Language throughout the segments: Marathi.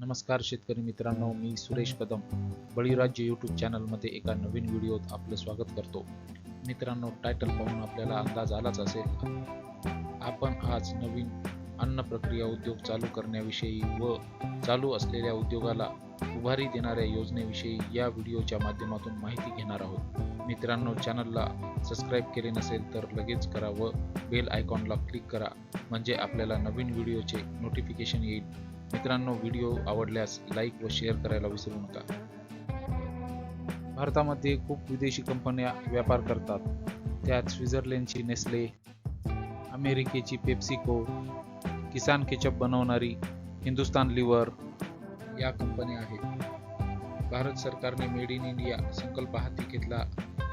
नमस्कार शेतकरी मित्रांनो मी सुरेश कदम. बळीराज्य यूट्यूब चॅनलमध्ये एका नवीन व्हिडिओत आपलं स्वागत करतो. मित्रांनो टायटल पाहून आपल्याला अंदाज आलाच असेल. आपण आज नवीन अन्न प्रक्रिया उद्योग चालू करण्याविषयी व चालू असलेल्या उद्योगाला उभारी देणाऱ्या योजनेविषयी या व्हिडिओच्या माध्यमातून माहिती घेणार आहोत. मित्रांनो चॅनलला सबस्क्राईब केले नसेल तर लगेच करा व बेल आयकॉनला क्लिक करा. म्हणजे आपल्याला नवीन व्हिडिओचे नोटिफिकेशन येईल. मित्रांनो व्हिडिओ आवडल्यास लाईक व शेअर करायला विसरू नका. भारतामध्ये खूप विदेशी कंपन्या व्यापार करतात. त्यात स्वित्झर्लंडची नेस्ले अमेरिकेची पेप्सिको किसान केचप बनवणारी हिंदुस्तान लिव्हर या कंपन्या आहेत. भारत सरकारने मेड इन इंडिया संकल्प हाती घेतला.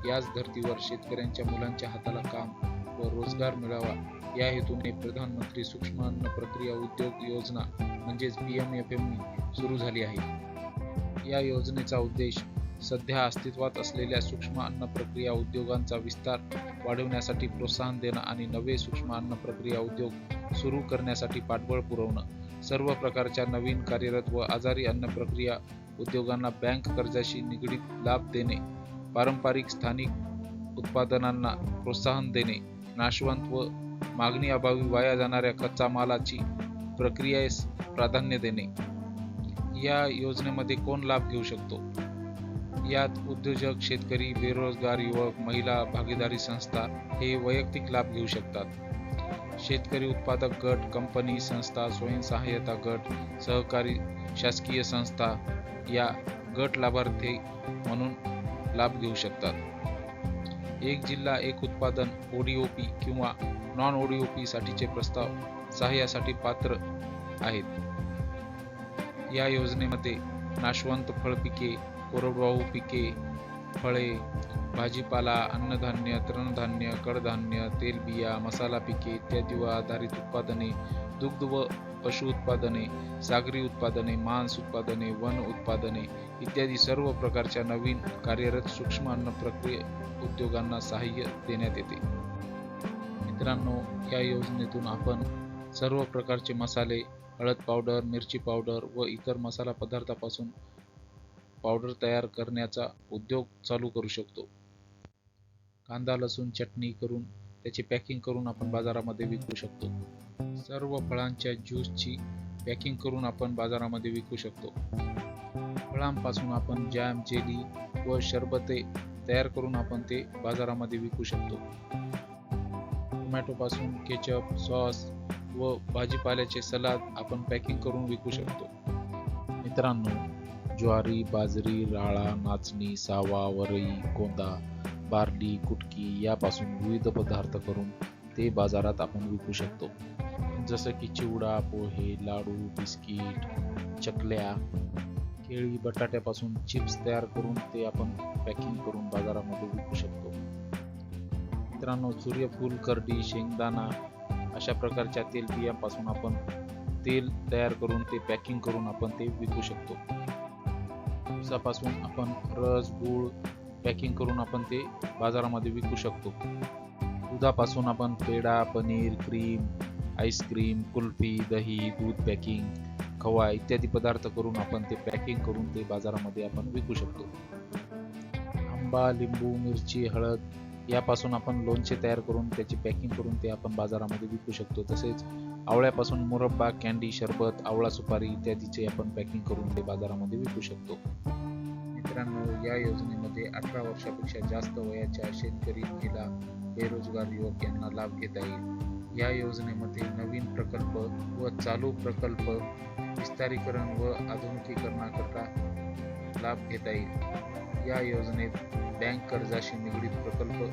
याच धर्तीवर शेतकऱ्यांच्या मुलांच्या हाताला काम व रोजगार मिळावा. या हेतूने प्रधानमंत्री सूक्ष्म अन्न प्रक्रिया उद्योग योजना म्हणजेच पी एम एफ एम सुरू झाली आहे. या योजनेचा उद्देश सध्या अस्तित्वात असलेल्या सूक्ष्म अन्न प्रक्रिया उद्योगांचा विस्तार वाढवण्यासाठी प्रोत्साहन देणं आणि नवे सूक्ष्म अन्न प्रक्रिया उद्योग सुरू करण्यासाठी पाठबळ पुरवणं. सर्व प्रकारच्या नवीन कार्यरत व आजारी अन्न प्रक्रिया उद्योगांना बँक कर्जाशी निगडीत लाभ देणे पारंपरिक स्थानिक उत्पादनांना प्रोत्साहन देणे नाशवंत व मागणी अभावी वाया जाणाऱ्या कच्चा मालाची प्रक्रियेस प्राधान्य देणे. या योजनेमध्ये कोण लाभ घेऊ शकतो? यात उद्योजक शेतकरी बेरोजगार युवक महिला भागीदारी संस्था हे वैयक्तिक लाभ घेऊ शकतात. शेतकरी उत्पादक गट कंपनी संस्था स्वयंसहाय्यता गट सहकारी शासकीय संस्था या गट लाभार्थी म्हणून लाभ घेऊ शकतात. एक जिल्हा एक उत्पादन ओडीओपी किंवा नॉन ओडीओपी साठीचे प्रस्ताव सहाय्यासाठी पात्र आहेत. या योजनेमध्ये नाशवंत फळपिके कोरडवाहू पिके फळे भाजीपाला अन्नधान्य तृणधान्य कडधान्य तेलबिया मसाला पिके इत्यादीवर आधारित उत्पादने दुग्ध व पशु उत्पादने सागरी उत्पादने मांस उत्पादने वन उत्पादने इत्यादी सर्व प्रकारच्या नवीन कार्यरत सूक्ष्म अन्न प्रक्रिया उद्योगांना सहाय्य देण्यात येते. मित्रांनो या योजनेतून आपण सर्व प्रकारचे मसाले हळद पावडर मिरची पावडर व इतर मसाला पदार्थापासून पावडर तयार करण्याचा उद्योग चालू करू शकतो. कांदा लसूण चटणी करून त्याची पॅकिंग करून आपण बाजारामध्ये विकू शकतो. सर्व फळांच्या ज्यूसची पॅकिंग करून आपण बाजारामध्ये विकू शकतो. फळांपासून आपण जॅम जेली व शरबते तयार करून आपण ते बाजारामध्ये विकू शकतो. टोमॅटोपासून केचप सॉस व भाजीपाल्याचे सलाद आपण पॅकिंग करून विकू शकतो. मित्रांनो ज्वारी बाजरी राळा नाचणी सावा वरई कोंदा बार्ली कुटकी यापासून विविध पदार्थ करून ते बाजारात आपण विकू शकतो. जसं की चिवडा पोहे लाडू बिस्किट चकल्या केळी बटाट्यापासून चिप्स तयार करून ते आपण पॅकिंग करून बाजारामध्ये विकू शकतो. मित्रांनो सूर्यफूल करडी शेंगदाणा अशा प्रकारच्या तेलबियांपासून आपण तेल तयार करून ते पॅकिंग करून आपण ते विकू शकतो. ऊसापासून आपण रस गूळ पॅकिंग करून आपण ते बाजारामध्ये विकू शकतो. दुधापासून आपण peda paneer cream ice cream kulfi दही दूध पॅकिंग खवा इत्यादी पदार्थ करून आपण ते पॅकिंग करून ते बाजारामध्ये आपण विकू शकतो. आंबा लिंबू मिरची हळद यापासून आपण लोणचे तयार करून त्याची पॅकिंग करून ते आपण बाजारामध्ये विकू शकतो. तसेच आवळ्यापासून मुरब्बा कॅन्डी शरबत आवळा सुपारी इत्यादीचे आपण पॅकिंग करून ते बाजारामध्ये विकू शकतो. मित्रांनो या योजनेमध्ये अठरा वर्षापेक्षा जास्त वयाच्या शेतकरी महिला बेरोजगार युवक यांना लाभ घेता येईल. या योजनेमध्ये नवीन प्रकल्प व चालू प्रकल्प विस्तारीकरण व आधुनिकीकरणाकरता लाभ घेता येईल. या योजनेत बँक कर्जाशी निगडीत प्रकल्प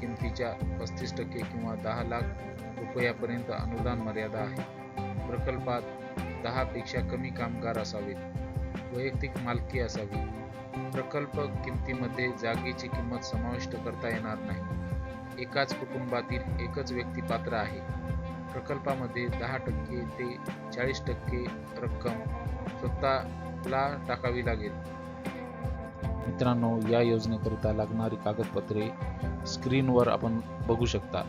किमतीच्या पस्तीस टक्के किंवा दहा लाख रुपयापर्यंत अनुदान मर्यादा आहे. प्रकल्पात दहापेक्षा कमी कामगार असावेत. वैयक्तिक मालकी असावी. प्रकल्प किमतीमध्ये जागेची किंमत समाविष्ट करता येणार नाही. एकाच कुटुंबातील एकच व्यक्ती पात्र आहे. प्रकल्पामध्ये दहा टक्के ते चाळीस टक्के रक्कम स्वतःला टाकावी लागेल. मित्रांनो या योजनेकरिता लागणारी कागदपत्रे स्क्रीनवर आपण बघू शकता.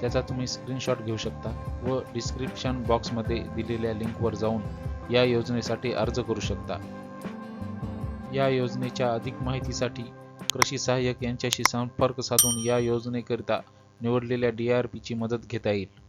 त्याचा तुम्ही स्क्रीनशॉट घेऊ शकता व डिस्क्रिप्शन बॉक्समध्ये दिलेल्या लिंकवर जाऊन या योजनेसाठी अर्ज करू शकता. या योजनेच्या अधिक माहितीसाठी कृषी सहाय्यक यांच्याशी संपर्क साधून या योजनेकरिता निवडलेल्या डी आर पीची मदत घेता येईल.